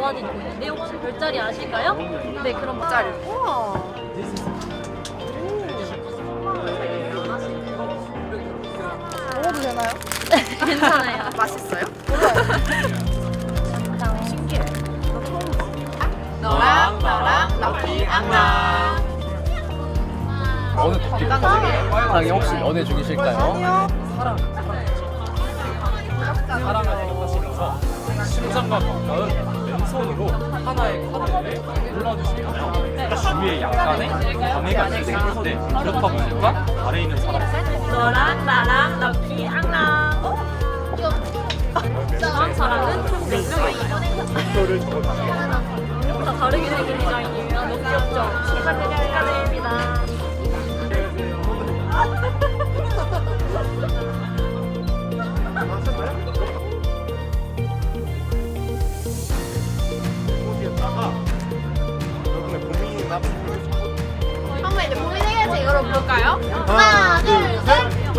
사진이 보이는데 혹시 별자리 아실까요? 네, 그럼 별자리. 우와. 먹어도 되나요? 괜찮아요. 맛있어요? 신기해. 너랑 나랑 나비 안나. 어느 사랑이 혹시 연애 중이실까요? 아니요. 사랑을 생각하시면서 심장과 가까운 왼 손으로 하나의 카드를 골라주시면 주위에 약간의 방해가 생기는데 그렇다 보니까 아래에 있는 사람 너랑 나랑 나비 앙랑. 다음 사람은 총 4명이에요. 다 다르게 생긴 디자인이에요. 너무 귀엽죠? 한번 이제 고민해야지 열어볼까요? 하나, 둘, 셋.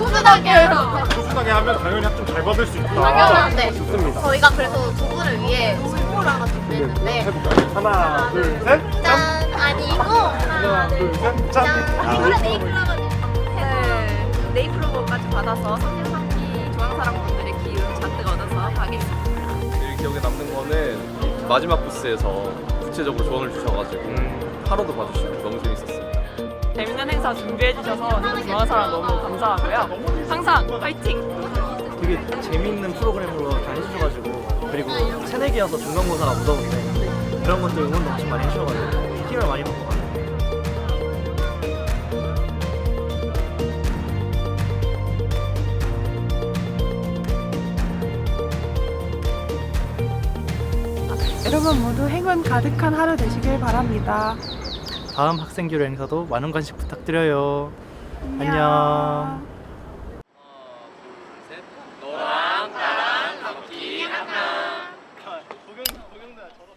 우수하게요. 소프하게 하면 당연히 학점 잘 받을 수 있다. 당연한데. 좋습니다. 저희가 그래서 두 분을 위해 선물을 하나 준비했는데 해볼까요? 하나, 둘, 셋, 짠! 짠 아니고 하나, 둘, 셋, 짠! 이거는 네이클럽은 네, 네이클로버까지 받아서 3년 3기 중앙사랑분들의 기운 잔뜩 얻어서 가겠습니다. 제일 기억에 남는 거는 마지막 부스에서 구체적으로 조언을 주셔가지고 하루도 봐주시고 너무 재밌었어요. 재밌는 행사 준비해 주셔서 중앙사랑 너무 감사하고요. 항상 파이팅! 되게 재미있는 프로그램으로 잘 해주셔가지고 그리고 새내기여서 중간고사가 무서운데 그런 것들 응원 엄청 많이 해주셔가지고 힘을 많이 받고 여러분 모두 행운 가득한 하루 되시길 바랍니다. 다음 학생기로 행사도 많은 관심 부탁드려요. 안녕. 노랑, 나랑, 덕기, 한나. 고경도, 고경도야, 저도.